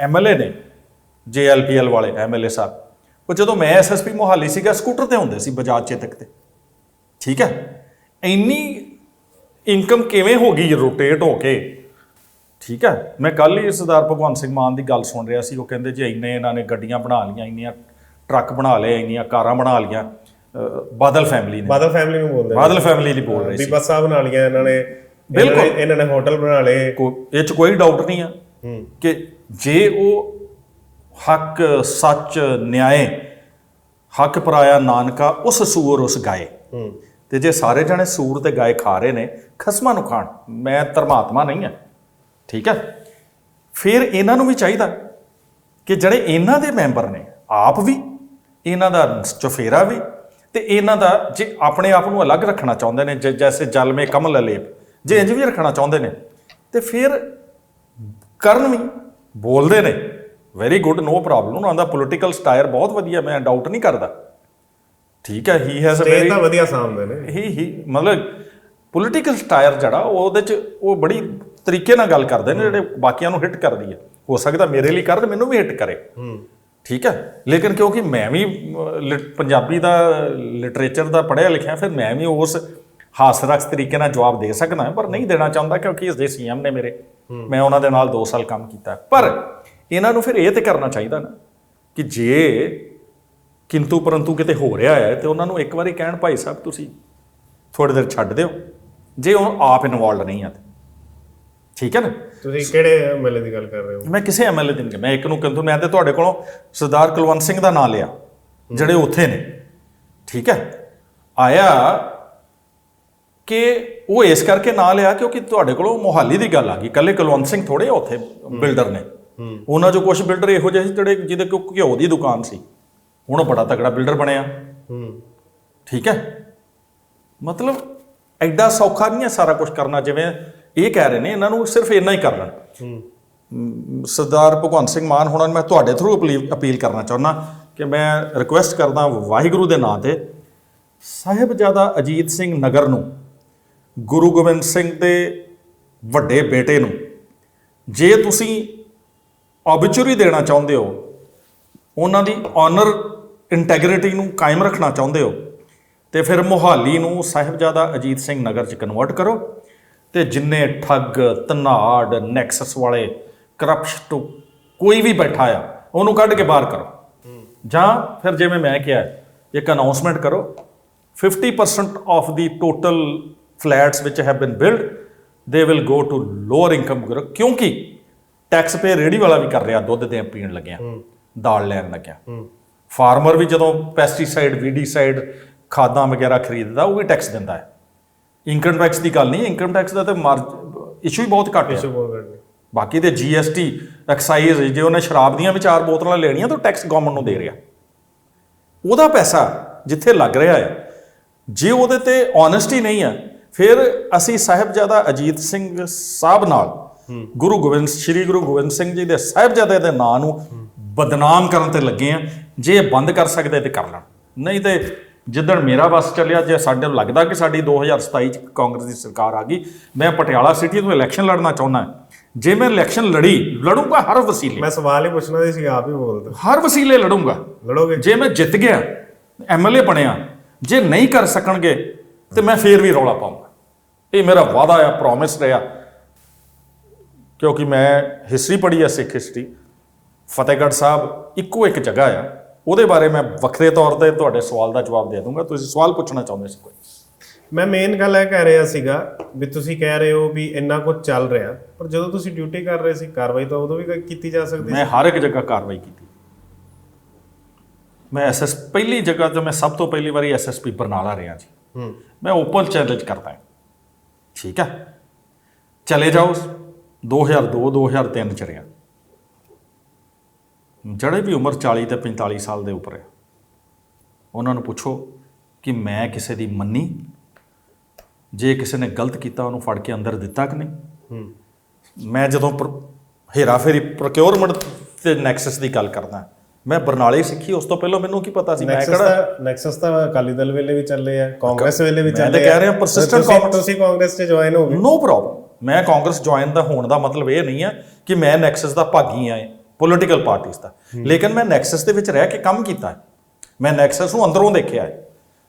MLA ਨੇ ਜੇਐਲਪੀਐਲ ਵਾਲੇ MLA ਸਾਹਿਬ। ਉਹ ਜਦੋਂ ਮੈਂ ਐਸਐਸਪੀ ਮੋਹਾਲੀ ਸੀਗਾ ਸਕੂਟਰ ਤੇ ਹੁੰਦੇ ਸੀ ਬਜਾਜ ਚੇਤਕ ਤੇ। ਠੀਕ ਹੈ? ਇੰਨੀ ਇਨਕਮ ਕਿਵੇਂ ਹੋ ਗਈ ਰੋਟੇਟ ਹੋ ਕੇ? ਠੀਕ ਹੈ? ਮੈਂ ਕੱਲ ਹੀ ਸਰਦਾਰ ਭਗਵੰਤ ਸਿੰਘ ਮਾਨ ਦੀ ਗੱਲ ਸੁਣ ਰਿਹਾ ਸੀ। ਉਹ ਕਹਿੰਦੇ ਜੀ ਇੰਨੇ ਇਹਨਾਂ ਨੇ ਗੱਡੀਆਂ ਬਣਾ ਲਈਆਂ ਇੰਨੀਆਂ ਟਰੱਕ ਬਣਾ ਲਏ ਇੰਨੀਆਂ ਕਾਰਾਂ ਬਣਾ ਲਈਆਂ। ਬਾਦਲ ਫੈਮਿਲੀ ਨੇ। ਬਾਦਲ ਫੈਮਿਲੀ ਨੂੰ ਬੋਲਦੇ ਬਾਦਲ ਫੈਮਿਲੀ ਲਈ ਬੋਲ ਰਹੇ ਸੀ। ਬੀਬਾ ਸਾਹਿਬ ਬਣਾ ਲਈਆਂ ਇਹਨਾਂ ਨੇ। ਬਿਲਕੁਲ। ਇਹਨਾਂ ਨੇ- ਹੋਟਲ ਬਣਾ ਲਏ। ਇਹ ਚ ਕੋਈ ਡਾਊਟ ਨਹੀਂ ਆ ਕਿ ਜੇ ਉਹ ਹੱਕ ਸੱਚ ਨਿਆਏ ਹੱਕ ਪਰਾਇਆ ਨਾਨਕਾ ਉਸ ਸੂਰ ਉਸ ਗਾਏ। ਤੇ ਜੇ ਸਾਰੇ ਜਣੇ ਸੂਰ ਤੇ ਗਾਏ ਖਾ ਰਹੇ ਨੇ ਖਸਮਾਂ ਨੂੰ ਖਾਣ। ਮੈਂ ਧਰਮਾਤਮਾ ਨਹੀਂ ਆ। ਠੀਕ ਹੈ ਫਿਰ ਇਹਨਾਂ ਨੂੰ ਵੀ ਚਾਹੀਦਾ ਕਿ ਜਿਹੜੇ ਇਹਨਾਂ ਦੇ ਮੈਂਬਰ ਨੇ ਆਪ ਵੀ ਇਹਨਾਂ ਦਾ ਚਫੇਰਾ ਵੀ ਤੇ ਇਹਨਾਂ ਦਾ ਜੇ ਆਪਣੇ ਆਪ ਨੂੰ ਅਲੱਗ ਰੱਖਣਾ ਚਾਹੁੰਦੇ ਨੇ ਜੈਸੇ ਜਲ ਮੇ ਕਮਲ ਲੇਪ ਜੇ ਇੰਜ ਵੀ ਰੱਖਣਾ ਚਾਹੁੰਦੇ ਨੇ ਤੇ ਫਿਰ ਕਰਨ ਵੀ ਬੋਲਦੇ ਨੇ। ਵੈਰੀ ਗੁੱਡ ਨੋ ਪ੍ਰੋਬਲਮ ਉਹਨਾਂ ਦਾ ਪੋਲਿਟੀਕਲ ਸਟਾਇਰ ਬਹੁਤ ਵਧੀਆ ਮੈਂ ਡਾਊਟ ਨਹੀਂ ਕਰਦਾ। ਠੀਕ ਹੈ ਹੀ ਹੈਜ਼ ਅ ਵੈਰੀ ਤਾਂ ਵਧੀਆ ਸਾਹਮਣੇ ਨੇ। ਹੀ ਹੀ ਮਤਲਬ ਪੋਲਿਟੀਕਲ ਸਟਾਇਰ ਜਿਹੜਾ ਉਹ ਉਹਦੇ ਚ ਉਹ ਬੜੀ ਤਰੀਕੇ ਨਾਲ ਗੱਲ ਕਰਦੇ ਨੇ ਜਿਹੜੇ ਬਾਕੀਆਂ ਨੂੰ ਹਿੱਟ ਕਰਦੀ ਹੈ। ਹੋ ਸਕਦਾ ਮੇਰੇ ਲਈ ਕਰ ਤੇ ਮੈਨੂੰ ਵੀ ਹਿੱਟ ਕਰੇ। ਹੂੰ। ਠੀਕ ਹੈ ਲੇਕਿਨ ਕਿਉਂਕਿ ਮੈਂ ਵੀ ਪੰਜਾਬੀ ਦਾ ਲਿਟਰੇਚਰ ਦਾ ਪੜ੍ਹਿਆ ਲਿਖਿਆ ਫਿਰ ਮੈਂ ਵੀ ਉਸ ਹਾਸਰਸ ਤਰੀਕੇ ਨਾਲ ਜਵਾਬ ਦੇ ਸਕਦਾ ਪਰ ਨਹੀਂ ਦੇਣਾ ਚਾਹੁੰਦਾ ਕਿਉਂਕਿ ਇਸ ਦੇ ਸੀਐਮ ਨੇ ਮੇਰੇ। ਮੈਂ ਉਹਨਾਂ ਦੇ ਨਾਲ 2 ਸਾਲ ਕੰਮ ਕੀਤਾ। ਪਰ ਇਹਨਾਂ ਨੂੰ ਫਿਰ ਇਹ ਤੇ ਕਰਨਾ ਚਾਹੀਦਾ ਨਾ ਕਿ ਜੇ ਕਿੰਤੂ ਪਰੰਤੂ ਕਿਤੇ ਹੋ ਰਿਹਾ ਹੈ ਤੇ ਉਹਨਾਂ ਨੂੰ ਇੱਕ ਵਾਰੀ ਕਹਿਣ ਭਾਈ ਸਾਹਿਬ ਤੁਸੀਂ ਥੋੜੀ ਦੇਰ ਛੱਡ ਦਿਓ। ਜੇ ਉਹ ਆਪ ਇਨਵੋਲਡ ਨਹੀਂ ਆ। ਠੀਕ ਹੈ ਨਾ? ਤੁਸੀਂ ਕਿਹੜੇ ਐਮਐਲਏ ਦੀ ਗੱਲ ਕਰ ਰਹੇ ਹੋ? ਮੈਂ ਕਿਸੇ ਐਮਐਲਏ ਦੀ ਨਹੀਂ ਮੈਂ ਇੱਕ ਨੂੰ ਕਿੰਤੂ ਮੈਂ ਤੇ ਤੁਹਾਡੇ ਕੋਲੋਂ ਸਰਦਾਰ ਕੁਲਵੰਤ ਸਿੰਘ ਦਾ ਨਾਂ ਲਿਆ ਜਿਹੜੇ ਉੱਥੇ ਨੇ। ਠੀਕ ਹੈ? ਆਇਆ ਕਿ ਉਹ ਇਸ ਕਰਕੇ ਨਾਂ ਲਿਆ ਕਿਉਂਕਿ ਤੁਹਾਡੇ ਕੋਲੋਂ ਮੋਹਾਲੀ ਦੀ ਗੱਲ ਆ ਗਈ। ਕੱਲੇ ਕੁਲਵੰਤ ਸਿੰਘ ਥੋੜੇ ਉੱਥੇ ਬਿਲਡਰ ਨੇ। ਉਹਨਾਂ ਚੋਂ ਕੁਝ ਬਿਲਡਰ ਇਹੋ ਜਿਹੇ ਜਿਹੜੇ ਜਿਹਦੇ ਕੋਲ ਘਿਓ ਦੀ ਦੁਕਾਨ ਸੀ। ਹੁਣ ਬੜਾ ਤਕੜਾ ਬਿਲਡਰ ਬਣਿਆ। ਹੂੰ। ਠੀਕ ਹੈ? ਮਤਲਬ ਐਡਾ ਸੌਖਾ ਨਹੀਂ ਹੈ ਸਾਰਾ ਕੁਝ ਕਰਨਾ ਜਿਵੇਂ ਇਹ ਕਹਿ ਰਹੇ ਨੇ ਇਹਨਾਂ ਨੂੰ ਸਿਰਫ ਇੰਨਾ ਹੀ ਕਰ ਲੈਣ ਸਰਦਾਰ ਭਗਵੰਤ ਸਿੰਘ ਮਾਨ ਹੁਣਾਂ ਨੂੰ ਮੈਂ ਤੁਹਾਡੇ ਥਰੂ ਅਪੀਲ ਕਰਨਾ ਚਾਹੁੰਦਾ ਕਿ ਮੈਂ ਰਿਕੁਐਸਟ ਕਰਦਾ ਵਾਹਿਗੁਰੂ ਦੇ ਨਾਂ ਤੇ ਸਾਹਿਬਜ਼ਾਦਾ ਅਜੀਤ ਸਿੰਘ ਨਗਰ ਨੂੰ ਗੁਰੂ ਗੋਬਿੰਦ ਸਿੰਘ ਦੇ ਵੱਡੇ ਬੇਟੇ ਨੂੰ। ਜੇ ਤੁਸੀਂ ਆਬਿਚੁਰੀ ਦੇਣਾ ਚਾਹੁੰਦੇ ਹੋ, ਉਹਨਾਂ ਦੀ ਆਨਰ ਇੰਟੈਗ੍ਰਿਟੀ ਨੂੰ ਕਾਇਮ ਰੱਖਣਾ ਚਾਹੁੰਦੇ ਹੋ, ਤੇ ਫਿਰ ਮੋਹਾਲੀ ਨੂੰ ਸਾਹਿਬਜ਼ਾਦਾ ਅਜੀਤ ਸਿੰਘ ਨਗਰ ਚ ਕਨਵਰਟ ਕਰੋ ਤੇ ਜਿੰਨੇ ਠੱਗ, ਧਨਾੜ ਨੈਕਸਸ ਵਾਲੇ ਕਰਪਸ਼ਨ ਕੋਈ ਵੀ ਬੈਠਾ ਆ, ਉਹਨੂੰ ਕੱਢ ਕੇ ਬਾਹਰ ਕਰੋ। ਜਾਂ ਫਿਰ ਜਿਵੇਂ ਮੈਂ ਕਿਹਾ, ਇੱਕ ਅਨਾਉਂਸਮੈਂਟ ਕਰੋ 50% of the total flats which have been built they will go to lower income group ਕਿਉਂਕਿ ਟੈਕਸ ਪੇ ਰੇੜੀ ਵਾਲਾ ਵੀ ਕਰ ਰਿਹਾ ਦੁੱਧ ਦੇ ਪੀਣ ਲੱਗਿਆ ਦਾਲ ਲੈਣ ਲੱਗਿਆ। ਫਾਰਮਰ ਵੀ ਜਦੋਂ ਪੈਸਟੀਸਾਈਡ ਵੀਡੀਸਾਈਡ ਖਾਦਾਂ ਵਗੈਰਾ ਖਰੀਦਦਾ ਉਹ ਵੀ ਟੈਕਸ ਦਿੰਦਾ ਹੈ। ਇਨਕਮ ਟੈਕਸ ਦੀ ਗੱਲ ਨਹੀਂ ਇਨਕਮ ਟੈਕਸ ਦਾ ਤਾਂ ਇਸ਼ੂ ਹੀ ਬਹੁਤ ਘੱਟ ਹੈ ਇਸ਼ੂ ਬਹੁਤ ਕਰਦੇ ਬਾਕੀ ਤੇ ਜੀਐਸਟੀ ਐਕਸਾਈਜ਼ ਜੇ ਉਹਨੇ ਸ਼ਰਾਬ ਦੀਆਂ ਵੀ ਚਾਰ ਬੋਤਲਾਂ ਲੈਣੀਆਂ ਤਾਂ ਟੈਕਸ ਗਵਰਨਮੈਂਟ ਨੂੰ ਦੇ ਰਿਹਾ। ਉਹਦਾ ਪੈਸਾ ਜਿੱਥੇ ਲੱਗ ਰਿਹਾ ਹੈ ਜੇ ਉਹਦੇ ਤੇ ਓਨੈਸਟੀ ਨਹੀਂ ਹੈ ਫਿਰ ਅਸੀਂ ਸਾਹਿਬਜ਼ਾਦਾ ਅਜੀਤ ਸਿੰਘ ਸਾਹਿਬ ਨਾਲ ਗੁਰੂ ਗੋਬਿੰਦ ਸ੍ਰੀ ਗੁਰੂ ਗੋਬਿੰਦ ਸਿੰਘ ਜੀ ਦੇ ਸਾਹਿਬਜ਼ਾਦੇ ਦੇ ਨਾਂ ਨੂੰ ਬਦਨਾਮ ਕਰਨ ਤੇ ਲੱਗੇ ਆ ਜੇ ਬੰਦ ਕਰ ਸਕਦੇ ਤੇ ਕਰ ਲੈਣ। ਨਹੀਂ ਤੇ ਜਿੱਦਣ ਮੇਰਾ ਬਸ ਚੱਲਿਆ ਜੇ ਸਾਡੇ ਨੂੰ ਲੱਗਦਾ ਕਿ ਸਾਡੀ 2027 ਚ ਕਾਂਗਰਸ ਦੀ ਸਰਕਾਰ ਆ ਗਈ ਮੈਂ ਪਟਿਆਲਾ ਸਿਟੀ ਤੋਂ ਇਲੈਕਸ਼ਨ ਲੜਨਾ ਚਾਹੁੰਦਾ ਜੇ ਮੈਂ ਇਲੈਕਸ਼ਨ ਲੜੀ ਲੜੂੰਗਾ ਹਰ ਵਸੀਲੇ। ਮੈਂ ਸਵਾਲ ਹੀ ਪੁੱਛਣਾ ਸੀ ਆਪ ਹੀ ਬੋਲ ਦਿਓ। ਹਰ ਵਸੀਲੇ ਲੜੂੰਗਾ। ਲੜੋਗੇ? ਜੇ ਮੈਂ ਜਿੱਤ ਗਿਆ ਐਮਐਲਏ ਬਣਿਆ ਜੇ ਨਹੀਂ ਕਰ ਸਕਣਗੇ ਤੇ ਮੈਂ ਫੇਰ ਵੀ ਰੌਲਾ ਪਾਉਂਗਾ ਇਹ ਮੇਰਾ ਵਾਅਦਾ ਆ ਪ੍ਰੋਮਿਸ ਰਿਹਾ। ਕਿਉਂਕਿ ਮੈਂ ਹਿਸਟਰੀ ਪੜ੍ਹੀ ਆ ਸਿੱਖ ਹਿਸਟਰੀ ਫਤਿਹਗੜ੍ਹ ਸਾਹਿਬ ਇੱਕੋ ਇੱਕ ਜਗ੍ਹਾ ਆ। ਉਹਦੇ ਬਾਰੇ ਮੈਂ ਵੱਖਰੇ ਤੌਰ ਤੇ ਤੁਹਾਡੇ ਸਵਾਲ ਦਾ ਜਵਾਬ ਦੇ ਦੂੰਗਾ। ਤੁਸੀਂ ਸਵਾਲ ਪੁੱਛਣਾ ਚਾਹੁੰਦੇ ਸੀ ਕੋਈ? ਮੈਂ ਮੇਨ ਗੱਲ ਇਹ ਕਹਿ ਰਿਹਾ ਸੀਗਾ ਵੀ ਤੁਸੀਂ ਕਹਿ ਰਹੇ ਹੋ ਵੀ ਇੰਨਾ ਕੁਝ ਚੱਲ ਰਿਹਾ ਪਰ ਜਦੋਂ ਤੁਸੀਂ ਡਿਊਟੀ ਕਰ ਰਹੇ ਸੀ ਕਾਰਵਾਈ ਤਾਂ ਉਦੋਂ ਵੀ ਕੀਤੀ ਜਾ ਸਕਦੀ ਸੀ। ਮੈਂ ਹਰ ਇੱਕ ਜਗ੍ਹਾ ਕਾਰਵਾਈ ਕੀਤੀ। ਮੈਂ ਐਸਐਸ ਪਹਿਲੀ ਜਗ੍ਹਾ ਤੇ ਮੈਂ ਸਭ ਤੋਂ ਪਹਿਲੀ ਵਾਰੀ ਐਸਐਸਪੀ ਬਰਨਾਲਾ ਰਿਹਾ ਜੀ। ਹੂੰ। ਮੈਂ ਓਪਨ ਚੈਲੰਜ ਕਰਦਾ ਹਾਂ। ਠੀਕ ਹੈ ਚਲੇ ਜਾਓ। 2002 2003 ਚ ਰਿਹਾ ਜਿਹੜੇ ਵੀ ਉਮਰ 40 ਤੇ 45 ਸਾਲ ਦੇ ਉੱਪਰ ਹੈ ਉਹਨਾਂ ਨੂੰ ਪੁੱਛੋ ਕਿ ਮੈਂ ਕਿਸੇ ਦੀ ਮੰਨੀ? ਜੇ ਕਿਸੇ ਨੇ ਗਲਤ ਕੀਤਾ ਉਹਨੂੰ ਫੜ ਕੇ ਅੰਦਰ ਦਿੱਤਾ ਕਿ ਨਹੀਂ? ਮੈਂ ਜਦੋਂ ਹੇਰਾ ਫੇਰੀ ਪ੍ਰੋਕਿਉਰਮੈਂਟ ਤੇ ਨੈਕਸਸ ਦੀ ਗੱਲ ਕਰਦਾ ਮੈਂ ਬਰਨਾਲੇ ਸਿੱਖੀ ਉਸ ਤੋਂ ਪਹਿਲਾਂ ਮੈਨੂੰ ਕੀ ਪਤਾ ਸੀ? ਮੈਂ ਕਿਹੜਾ ਨੈਕਸਸ ਤਾਂ ਅਕਾਲੀ ਦਲ ਵੇਲੇ ਵੀ ਚੱਲੇ ਆ ਕਾਂਗਰਸ ਵੇਲੇ ਵੀ ਮੈਂ ਤਾਂ ਚੱਲੇ ਕਹਿ ਰਿਹਾ ਤੁਸੀਂ- ਕਾਂਗਰਸ- ਤੁਸੀਂ ਕਾਂਗਰਸ 'ਚ ਜੁਆਇਨ ਹੋ ਗਏ। ਨੋ ਪ੍ਰੋਬਲਮ ਮੈਂ ਕਾਂਗਰਸ ਜੁਆਇਨ ਦਾ ਹੋਣ ਦਾ ਮਤਲਬ ਇਹ ਨਹੀਂ ਹੈ ਕਿ ਮੈਂ ਨੈਕਸਸ ਦਾ ਭਾਗੀ ਆ ਪੋਲੀਟੀਕਲ ਪਾਰਟੀਆਂ ਦਾ। ਲੇਕਿਨ ਮੈਂ ਨੈਕਸਸ ਦੇ ਵਿੱਚ ਰਹਿ ਕੇ ਕੰਮ ਕੀਤਾ ਹੈ। ਮੈਂ ਨੈਕਸਸ ਨੂੰ ਅੰਦਰੋਂ ਦੇਖਿਆ ਹੈ।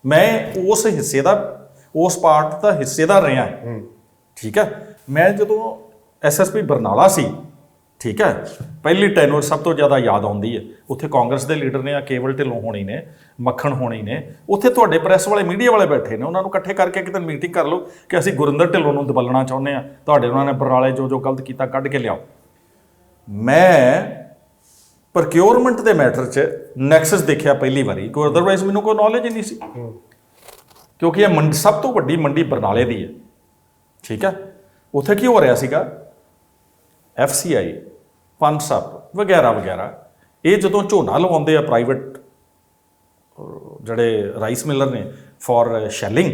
ਮੈਂ ਉਸ ਹਿੱਸੇ ਦਾ ਉਸ ਪਾਰਟ ਦਾ ਹਿੱਸੇਦਾਰ ਰਿਹਾ ਠੀਕ ਹੈ? ਮੈਂ ਜਦੋਂ ਐਸਐਸਪੀ ਬਰਨਾਲਾ ਸੀ ਠੀਕ ਹੈ? ਪਹਿਲੀ ਟੈਨੋਰ ਸਭ ਤੋਂ ਜ਼ਿਆਦਾ ਯਾਦ ਆਉਂਦੀ ਹੈ। ਉੱਥੇ ਕਾਂਗਰਸ ਦੇ ਲੀਡਰ ਨੇ ਆ ਕੇਵਲ ਢਿੱਲੋਂ ਹੋਣੀ ਨੇ ਮੱਖਣ ਹੋਣੀ ਨੇ। ਉੱਥੇ ਤੁਹਾਡੇ ਪ੍ਰੈਸ ਵਾਲੇ ਮੀਡੀਆ ਵਾਲੇ ਬੈਠੇ ਨੇ। ਉਹਨਾਂ ਨੂੰ ਇਕੱਠੇ ਕਰਕੇ ਕਿਤੇ ਮੀਟਿੰਗ ਕਰ ਲਓ ਕਿ ਅਸੀਂ ਗੁਰਿੰਦਰ ਢਿੱਲੋਂ ਨੂੰ ਦਬਲਣਾ ਚਾਹੁੰਦੇ ਆ ਤੁਹਾਡੇ ਉਹਨਾਂ ਨੇ ਬਰਨਾਲੇ ਜੋ ਜੋ ਗਲਤ ਕੀਤਾ ਕੱਢ ਕੇ ਲਿਆਓ। ਮੈਂ ਪ੍ਰੋਕਿਉਰਮੈਂਟ ਦੇ ਮੈਟਰ 'ਚ ਨੈਕਸਸ ਦੇਖਿਆ ਪਹਿਲੀ ਵਾਰੀ। ਕੋਈ ਅਦਰਵਾਈਜ਼ ਮੈਨੂੰ ਕੋਈ ਨੌਲੇਜ ਹੀ ਨਹੀਂ ਸੀ। ਕਿਉਂਕਿ ਇਹ ਮੰਡੀ ਸਭ ਤੋਂ ਵੱਡੀ ਮੰਡੀ ਬਰਨਾਲੇ ਦੀ ਹੈ। ਠੀਕ ਹੈ? ਉੱਥੇ ਕੀ ਹੋ ਰਿਹਾ ਸੀਗਾ? ਐਫਸੀਆਈ ਪਨਸਪ ਵਗੈਰਾ ਵਗੈਰਾ। ਇਹ ਜਦੋਂ ਝੋਨਾ ਲਵਾਉਂਦੇ ਆ ਪ੍ਰਾਈਵੇਟ ਜਿਹੜੇ ਰਾਈਸ ਮਿਲਰ ਨੇ ਫॉर ਸ਼ੈਲਿੰਗ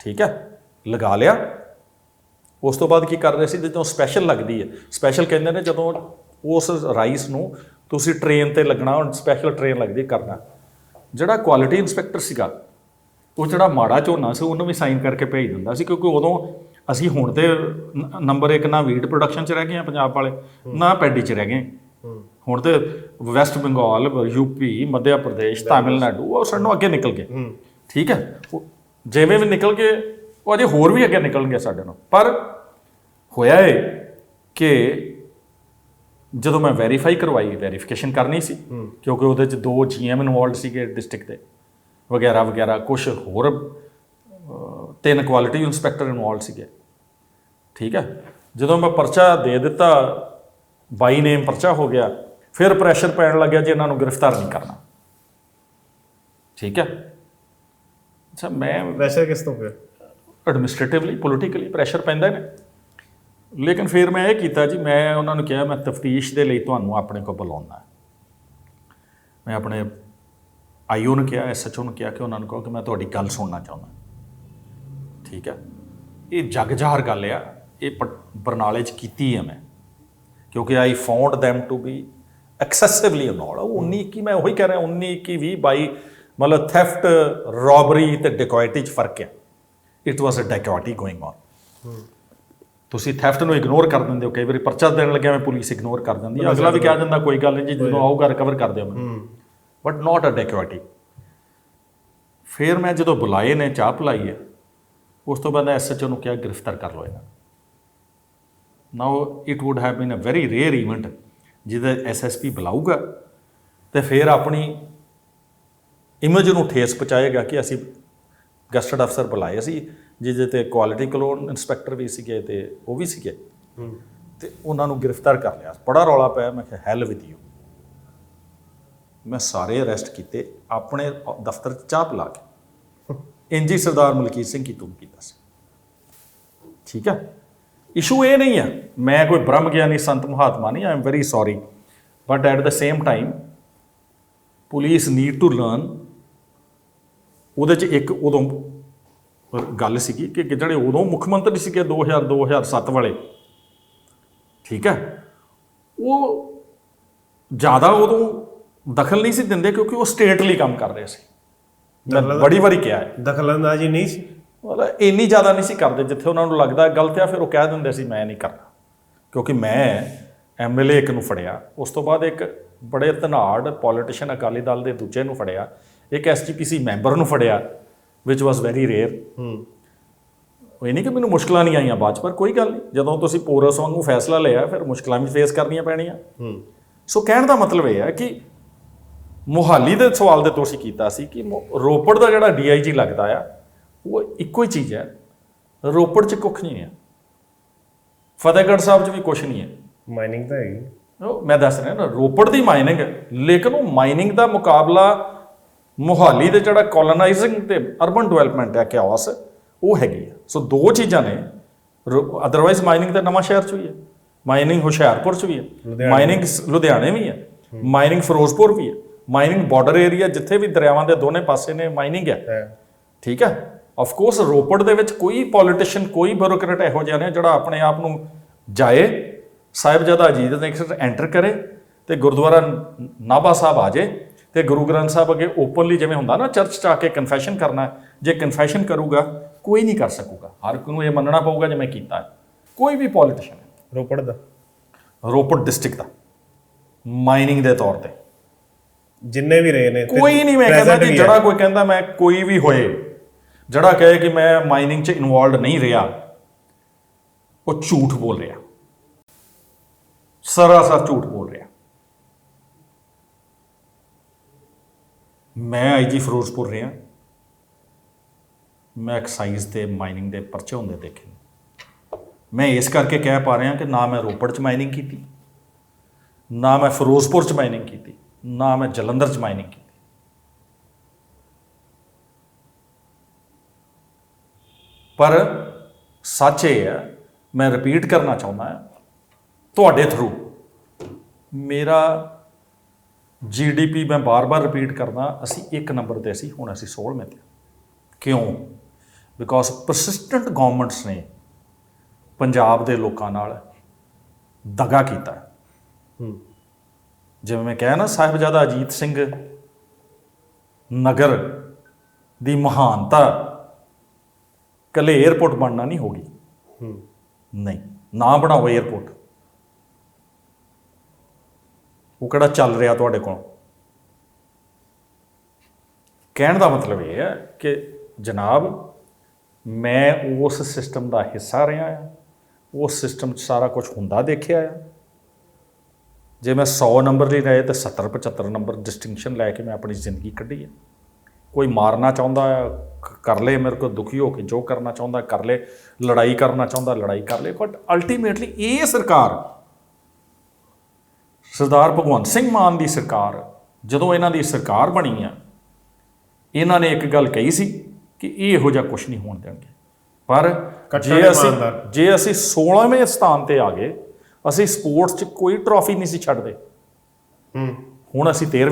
ਠੀਕ ਹੈ, ਲਗਾ ਲਿਆ। ਉਸ ਤੋਂ ਬਾਅਦ ਕੀ ਕਰ ਰਹੇ ਸੀ, ਜਦੋਂ ਸਪੈਸ਼ਲ ਲੱਗਦੀ ਹੈ ਸਪੈਸ਼ਲ ਕਹਿੰਦੇ ਨੇ ਜਦੋਂ ਉਸ ਰਾਈਸ ਨੂੰ ਤੁਸੀਂ ਟ੍ਰੇਨ ਤੇ ਲੱਗਣਾ ਸਪੈਸ਼ਲ ਟ੍ਰੇਨ ਲੱਗਦੀ ਕਰਨਾ। ਜਿਹੜਾ ਕੁਆਲਿਟੀ ਇਨਸਪੈਕਟਰ ਸੀਗਾ, ਉਹ ਜਿਹੜਾ ਮਾੜਾ ਝੋਨਾ ਸੀ, ਉਹਨੂੰ ਵੀ ਸਾਈਨ ਕਰਕੇ ਭੇਜ ਦਿੰਦਾ ਸੀ, ਕਿਉਂਕਿ ਉਦੋਂ ਅਸੀਂ ਹੁਣ ਤੇ ਨ- ਨੰਬਰ 1 ਨਾ ਵੀਟ ਪ੍ਰੋਡਕਸ਼ਨ 'ਚ ਰਹਿ ਗਏ ਆ ਪੰਜਾਬ ਵਾਲੇ ਨਾ ਪੈਡੀ 'ਚ ਰਹਿ ਗਏ। ਹੁਣ ਤੇ ਵੈਸਟ ਬੰਗਾਲ ਯੂਪੀ ਮੱਧ ਪ੍ਰਦੇਸ਼ ਤਾਮਿਲਨਾਡੂ ਉਹ ਸਾਨੂੰ ਅੱਗੇ ਨਿਕਲ ਗਏ। ਠੀਕ ਹੈ? ਉਹ ਜਿਵੇਂ ਵੀ ਨਿਕਲ ਗਏ ਉਹ ਅਜੇ ਹੋਰ ਵੀ ਅੱਗੇ ਨਿਕਲਣਗੇ ਸਾਡੇ ਨਾਲ ਪਰ ਹੋਇਆ ਇਹ ਕਿ ਜਦੋਂ ਮੈਂ ਵੈਰੀਫਾਈ ਕਰਵਾਈ ਵੈਰੀਫਿਕੇਸ਼ਨ ਕਰਨੀ ਸੀ ਕਿਉਂਕਿ ਉਹਦੇ ਚ ਦੋ ਜੀਐਮ ਇਨਵੋਲਡ ਸੀਗੇ ਡਿਸਟ੍ਰਿਕਟ ਦੇ ਵਗੈਰਾ ਵਗੈਰਾ ਕੁਝ ਹੋਰ ਅਹ, ਤਿੰਨ ਕੁਆਲਿਟੀ ਇਨਸਪੈਕਟਰ ਇਨਵੋਲਡ ਸੀਗੇ। ਠੀਕ ਹੈ? ਜਦੋਂ ਮੈਂ ਪਰਚਾ ਦੇ ਦਿੱਤਾ ਬਾਈ ਨੇਮ ਪਰਚਾ ਹੋ ਗਿਆ ਫਿਰ ਪ੍ਰੈਸ਼ਰ ਪੈਣ ਲੱਗਿਆ ਜੀ ਇਹਨਾਂ ਨੂੰ ਗ੍ਰਿਫਤਾਰ ਨਹੀਂ ਕਰਨਾ। ਠੀਕ ਹੈ? ਅੱਛਾ ਮੈਂ ਪ੍ਰੈਸ਼ਰ ਕਿਸ ਤੋਂ ਪਿਆ? ਐਡਮਿਨਿਸਟ੍ਰੇਟਿਵਲੀ ਪੋਲੀਟੀਕਲੀ ਪ੍ਰੈਸ਼ਰ ਪੈਂਦਾ ਨੇ। ਲੇਕਿਨ ਫਿਰ ਮੈਂ ਇਹ ਕੀਤਾ ਜੀ ਮੈਂ ਉਹਨਾਂ ਨੂੰ ਕਿਹਾ ਮੈਂ ਤਫਤੀਸ਼ ਦੇ ਲਈ ਤੁਹਾਨੂੰ ਆਪਣੇ ਕੋਲ ਬੁਲਾਉਣਾ ਮੈਂ ਆਪਣੇ ਆਈਓ ਨੂੰ ਕਿਹਾ ਐਸਐਚਓ ਨੂੰ ਕਿਹਾ ਕਿ ਉਹਨਾਂ ਨੂੰ ਕਹੋ ਕਿ ਮੈਂ ਤੁਹਾਡੀ ਗੱਲ ਸੁਣਨਾ ਚਾਹੁੰਦਾ। ਠੀਕ ਹੈ। ਇਹ ਜਗ ਜ਼ਾਹਰ ਗੱਲ ਆ ਇਹ ਬਰਨਾਲੇ 'ਚ ਕੀਤੀ ਹੈ ਮੈਂ। ਕਿਉਂਕਿ I found them to be excessively involved 19 21 ਮੈਂ ਉਹੀ ਕਹਿ ਰਿਹਾ 19 21 20 22 ਮਤਲਬ ਥੈਫਟ ਰੋਬਰੀ ਤੇ ਡਿਕੋਇਟੀ 'ਚ ਫ਼ਰਕ ਹੈ it was a dacoity going on ਤੁਸੀਂ ਥੈਫਟ ਨੂੰ ਇਗਨੋਰ ਕਰ ਦਿੰਦੇ ਹੋ ਕਈ ਵਾਰੀ ਪਰਚਾ ਦੇਣ ਲੱਗਿਆ ਮੈਂ ਪੁਲਿਸ ਇਗਨੋਰ ਕਰ ਦਿੰਦੀ ਹੈ। ਅਗਲਾ ਵੀ ਕਹਿ ਦਿੰਦਾ ਕੋਈ ਗੱਲ ਨਹੀਂ ਜੀ ਜਦੋਂ ਆਊਗਾ ਰਿਕਵਰ ਕਰ ਦਿਓ ਮੈਨੂੰ। ਬਟ ਨਾਟ ਅ ਡੈਕੋਇਟੀ ਫਿਰ ਮੈਂ ਜਦੋਂ ਬੁਲਾਏ ਨੇ ਚਾਹ ਪਿਲਾਈ ਹੈ ਉਸ ਤੋਂ ਬਾਅਦ ਐਸਐਚਓ ਨੂੰ ਕਿਹਾ ਗ੍ਰਿਫਤਾਰ ਕਰ ਲਓ ਇਹਨਾਂ। Now it would have been a very rare event ਜਿਹਦਾ ਐਸਐਸਪੀ ਬੁਲਾਊਗਾ ਤੇ ਫਿਰ ਆਪਣੀ ਇਮੇਜ ਨੂੰ ਠੇਸ ਪਹੁੰਚਾਏਗਾ ਕਿ ਅਸੀਂ ਗਸਟਡ ਅਫਸਰ ਬੁਲਾਏ ਸੀ ਜਿਹਦੇ ਤੇ ਕੁਆਲਿਟੀ ਕਲੋਨ ਇਨਸਪੈਕਟਰ ਵੀ ਸੀਗੇ ਤੇ ਉਹ ਵੀ ਸੀਗੇ। ਤੇ ਉਹਨਾਂ ਨੂੰ ਗ੍ਰਿਫਤਾਰ ਕਰ ਲਿਆ। ਬੜਾ ਰੌਲਾ ਪਿਆ ਮੈਂ ਕਿਹਾ ਹੈਲ ਵਿਦ ਯੂ ਮੈਂ ਸਾਰੇ ਅਰੈਸਟ ਕੀਤੇ ਆਪਣੇ ਦਫ਼ਤਰ 'ਚ ਚਾਹ ਪਿਲਾ ਕੇ। ਇੰਜੀ ਸਰਦਾਰ ਮਲਕੀਤ ਸਿੰਘ ਕੀ ਤੁਮ ਕੀਤਾ ਸੀ। ਠੀਕ ਹੈ? ਇਸ਼ੂ ਇਹ ਨਹੀਂ ਹੈ, ਮੈਂ ਕੋਈ ਬ੍ਰਹਮ ਗਿਆਨੀ ਸੰਤ ਮਹਾਤਮਾ ਨਹੀਂ I am very sorry but at the same time police need to learn ਉਹਦੇ ਚ ਇੱਕ ਉਦੋਂ ਗੱਲ ਸੀਗੀ ਕਿ ਜਿਹੜੇ ਉਦੋਂ ਮੁੱਖ ਮੰਤਰੀ ਸੀਗੇ 2000 2007 ਵਾਲੇ, ਠੀਕ ਹੈ? ਉਹ ਜ਼ਿਆਦਾ ਉਦੋਂ ਦਖਲ ਨਹੀਂ ਸੀ ਦਿੰਦੇ ਕਿਉਂਕਿ ਉਹ ਸਟੇਟ ਲਈ ਕੰਮ ਕਰ ਰਹੇ ਸੀ। ਮੈਂ ਬੜੀ ਵਾਰੀ ਕਿਹਾ ਹੈ। ਦਖਲਅੰਦਾਜ਼ੀ ਨਹੀਂ ਸੀ? ਮਤਲਬ ਇੰਨੀ ਜ਼ਿਆਦਾ ਨਹੀਂ ਸੀ ਕਰਦੇ ਜਿੱਥੇ ਉਹਨਾਂ ਨੂੰ ਲੱਗਦਾ ਗਲਤ ਆ ਫਿਰ ਉਹ ਕਹਿ ਦਿੰਦੇ ਸੀ ਮੈਂ ਨਹੀਂ ਕਰਨਾ। ਕਿਉਂਕਿ ਮੈਂ ਐਮਐਲਏ ਇੱਕ ਨੂੰ ਫੜਿਆ। ਉਸ ਤੋਂ ਬਾਅਦ ਇੱਕ ਬੜੇ ਧਨਾੜ ਪੋਲੀਟੀਸ਼ੀਅਨ ਅਕਾਲੀ ਦਲ ਦੇ ਦੂਜੇ ਨੂੰ ਫੜਿਆ। ਇੱਕ ਐਸਜੀਪੀਸੀ ਮੈਂਬਰ ਨੂੰ ਫੜਿਆ ਵਿਚ ਵਾਸ ਵੈਰੀ ਰੇਅਰ ਹੂੰ। ਉਹ ਨਹੀਂ ਕਿ ਮੈਨੂੰ ਮੁਸ਼ਕਲਾਂ ਨਹੀਂ ਆਈਆਂ ਬਾਅਦ 'ਚ ਪਰ ਕੋਈ ਗੱਲ ਨਹੀਂ। ਜਦੋਂ ਤੁਸੀਂ ਪੋਰਸ ਵਾਂਗੂ ਫੈਸਲਾ ਲਿਆ ਫਿਰ ਮੁਸ਼ਕਲਾਂ ਵੀ ਫੇਸ ਕਰਨੀਆਂ ਪੈਣੀਆਂ। ਹੂੰ। ਸੋ ਕਹਿਣ ਦਾ ਮਤਲਬ ਇਹ ਹੈ ਕਿ ਮੁਹਾਲੀ ਦੇ ਸਵਾਲ ਦੇ ਤੁਸੀਂ ਕੀਤਾ ਸੀ ਕਿ ਰੋਪੜ ਦਾ ਜਿਹੜਾ ਡੀਆਈਜੀ ਲੱਗਦਾ ਆ ਉਹ ਇੱਕੋ ਹੀ ਚੀਜ਼ ਹੈ। ਰੋਪੜ 'ਚ ਕੁੱਖ ਨਹੀਂ ਹੈ। ਫਤਿਹਗੜ੍ਹ ਸਾਹਿਬ 'ਚ ਵੀ ਕੁਛ ਨਹੀਂ ਹੈ। ਮਾਈਨਿੰਗ ਤਾਂ ਹੈਗੀ ਮੈਂ ਦੱਸ ਰਿਹਾ ਨਾ ਰੋਪੜ ਦੀ ਮਾਈਨਿੰਗ ਲੇਕਿਨ ਉਹ ਮਾਈਨਿੰਗ ਦਾ ਮੁਕਾਬਲਾ ਮੁਹਾਲੀ ਦੇ ਜਿਹੜਾ ਕੋਲੋਨਾਈਜ਼ਿੰਗ ਤੇ ਅਰਬਨ ਡਿਵੈਲਪਮੈਂਟ ਹੈ ਕਿਆਸ ਉਹ ਹੈਗੀ ਹੈ। ਸੋ ਦੋ ਚੀਜ਼ਾਂ ਨੇ। ਅਦਰਵਾਈਜ਼ ਮਾਈਨਿੰਗ ਤਾਂ ਨਵਾਂ ਸ਼ਹਿਰ ਚ ਵੀ ਹੈ। ਮਾਈਨਿੰਗ ਹੁਸ਼ਿਆਰਪੁਰ ਚ ਵੀ ਹੈ। ਮਾਈਨਿੰਗ ਲੁਧਿਆਣੇ ਵੀ ਹੈ। ਮਾਈਨਿੰਗ ਫਿਰੋਜ਼ਪੁਰ ਵੀ ਹੈ। ਮਾਈਨਿੰਗ ਬਾਰਡਰ ਏਰੀਆ ਜਿੱਥੇ ਵੀ ਦਰਿਆਵਾਂ ਦੇ ਦੋਨੇ ਪਾਸੇ ਨੇ ਮਾਈਨਿੰਗ ਹੈ। ਠੀਕ ਹੈ? ਆਫ ਕੋਰਸ ਰੋਪੜ ਦੇ ਵਿੱਚ ਕੋਈ ਪੋਲੀਟੀਸ਼ੀਅਨ ਕੋਈ ਬਿਊਰੋਕਰੇਟ ਇਹੋ ਜਿਹਾ ਨਹੀਂ ਜਿਹੜਾ ਆਪਣੇ ਆਪ ਨੂੰ ਜਾਏ ਸਾਹਿਬਜ਼ਾਦਾ ਅਜੀਤ ਦੇ ਐਂਟਰ ਕਰੇ ਤੇ ਗੁਰਦੁਆਰਾ ਨਾਭਾ ਸਾਹਿਬ ਆ ਜੇ ਤੇ ਗੁਰੂ ਗ੍ਰੰਥ ਸਾਹਿਬ ਅੱਗੇ ਓਪਨਲੀ ਜਿਵੇਂ ਹੁੰਦਾ ਨਾ ਚਰਚ ਚ ਆ ਕੇ ਕਨਫੈਸ਼ਨ ਕਰਨਾ ਜੇ ਕਨਫੈਸ਼ਨ ਕਰੂਗਾ ਕੋਈ ਨਹੀਂ ਕਰ ਸਕੂਗਾ। ਹਰ ਇੱਕ ਨੂੰ ਇਹ ਮੰਨਣਾ ਪਊਗਾ ਜਿਵੇਂ ਕੀਤਾ ਹੈ। ਕੋਈ ਵੀ ਪੋਲੀਟੀਸ਼ੀਅਨ ਰੋਪੜ ਦਾ। ਰੋਪੜ ਡਿਸਟ੍ਰਿਕਟ ਦਾ। ਮਾਈਨਿੰਗ ਦੇ ਤੌਰ ਤੇ। ਜਿੰਨੇ ਵੀ ਰਹੇ ਨੇ ਤੇ ਕੋਈ ਨਹੀਂ ਮੈਂ ਕਹਿੰਦਾ present ਕਿ ਵੀ ਹੈ। ਜਿਹੜਾ ਕੋਈ ਕਹਿੰਦਾ ਮੈਂ ਕੋਈ ਵੀ ਹੋਏ ਜਿਹੜਾ ਕਹੇ ਕਿ ਮੈਂ ਮਾਈਨਿੰਗ 'ਚ ਇਨਵੋਲਡ ਨਹੀਂ ਰਿਹਾ ਉਹ ਝੂਠ ਬੋਲ ਰਿਹਾ ਸਰਾਸਰ ਝੂਠ ਬੋਲ ਰਿਹਾ ਮੈਂ ਆਈਜੀ ਫਿਰੋਜ਼ਪੁਰ ਰਿਹਾ ਮੈਂ ਐਕਸਾਈਜ਼ ਤੇ ਮਾਈਨਿੰਗ ਦੇ ਪਰਚੇ ਹੁੰਦੇ ਦੇਖੇ ਨੇ। ਮੈਂ ਇਸ ਕਰਕੇ ਕਹਿ ਪਾ ਰਿਹਾ ਕਿ ਨਾ ਮੈਂ ਰੋਪੜ 'ਚ ਮਾਈਨਿੰਗ ਕੀਤੀ ਨਾ ਮੈਂ ਫਿਰੋਜ਼ਪੁਰ 'ਚ ਮਾਈਨਿੰਗ ਕੀਤੀ ਨਾ ਮੈਂ ਜਲੰਧਰ 'ਚ ਮਾਈਨਿੰਗ ਕੀਤੀ। ਪਰ ਸੱਚ ਇਹ ਹੈ, ਮੈਂ ਰਿਪੀਟ ਕਰਨਾ ਚਾਹੁੰਦਾ ਹਾਂ, ਤੁਹਾਡੇ ਥਰੂ ਮੇਰਾ ਜੀਡੀਪੀ ਮੈਂ ਬਾਰ-ਬਾਰ ਰਿਪੀਟ ਕਰਦਾ, ਅਸੀਂ ਇੱਕ ਨੰਬਰ ਤੇ ਅਸੀਂ ਹੁਣ ਅਸੀਂ 16ਵੇਂ ਤੇ ਕਿਉਂ? ਬਿਕੋਜ਼ ਪਰਸਿਸਟੈਂਟ ਗਵਰਨਮੈਂਟਸ ਨੇ ਪੰਜਾਬ ਦੇ ਲੋਕਾਂ ਨਾਲ ਦਗਾ ਕੀਤਾ। ਹੂੰ। ਜਿਵੇਂ ਮੈਂ ਕਿਹਾ ਨਾ ਸਾਹਿਬਜ਼ਾਦਾ ਅਜੀਤ ਸਿੰਘ ਨਗਰ ਦੀ ਮਹਾਨਤਾ ਕੱਲੇ 에ਅਰਪੋਰਟ ਬਣਨਾ ਨਹੀਂ ਹੋਗੀ ਹੂੰ। ਨਹੀਂ ਨਾ ਬਣਾਓ 에ਅਰਪੋਰਟ ਉਹ ਕਿਹੜਾ ਚੱਲ ਰਿਹਾ ਤੁਹਾਡੇ ਕੋਲ? ਕਹਿਣ ਦਾ ਮਤਲਬ ਇਹ ਹੈ ਕਿ ਜਨਾਬ ਮੈਂ ਉਸ ਸਿਸਟਮ ਦਾ ਹਿੱਸਾ ਰਿਹਾ ਹਾਂ ਉਸ ਸਿਸਟਮ 'ਚ ਸਾਰਾ ਕੁਝ ਹੁੰਦਾ ਦੇਖਿਆ ਆ ਜੇ ਮੈਂ 100 ਨੰਬਰ ਲਈ ਰਹੇ ਤਾਂ 70 75 ਨੰਬਰ ਡਿਸਟਿੰਕਸ਼ਨ ਲੈ ਕੇ ਮੈਂ ਆਪਣੀ ਜ਼ਿੰਦਗੀ ਕੱਢੀ ਹੈ ਕੋਈ ਮਾਰਨਾ ਚਾਹੁੰਦਾ ਕ- ਕਰ ਲੇ ਮੇਰੇ ਕੋਲ ਦੁਖੀ ਹੋ ਕੇ ਜੋ ਕਰਨਾ ਚਾਹੁੰਦਾ ਕਰ ਲੇ ਲੜਾਈ ਕਰਨਾ ਚਾਹੁੰਦਾ ਲੜਾਈ ਕਰ ਲੇ ਬਟ ਅਲਟੀਮੇਟਲੀ ਇਹ ਸਰਕਾਰ ਸਰਦਾਰ ਭਗਵੰਤ ਸਿੰਘ ਮਾਨ ਦੀ ਸਰਕਾਰ ਜਦੋਂ ਇਹਨਾਂ ਦੀ ਸਰਕਾਰ ਬਣੀ ਆ ਇਹਨਾਂ ਨੇ ਇੱਕ ਗੱਲ ਕਹੀ ਸੀ ਕਿ ਇਹ ਇਹੋ ਜਿਹਾ ਕੁਝ ਨਹੀਂ ਹੋਣ ਦੇਣਗੇ ਪਰ ਜੇ ਅਸੀਂ। ਜੇ ਅਸੀਂ 16ਵੇਂ ਸਥਾਨ ਤੇ ਆ ਗਏ ਅਸੀਂ ਸਪੋਰਟਸ 'ਚ ਕੋਈ ਟਰੋਫੀ ਨਹੀਂ ਸੀ ਛੱਡਦੇ। ਹੂੰ। ਹੁਣ ਅਸੀਂ 13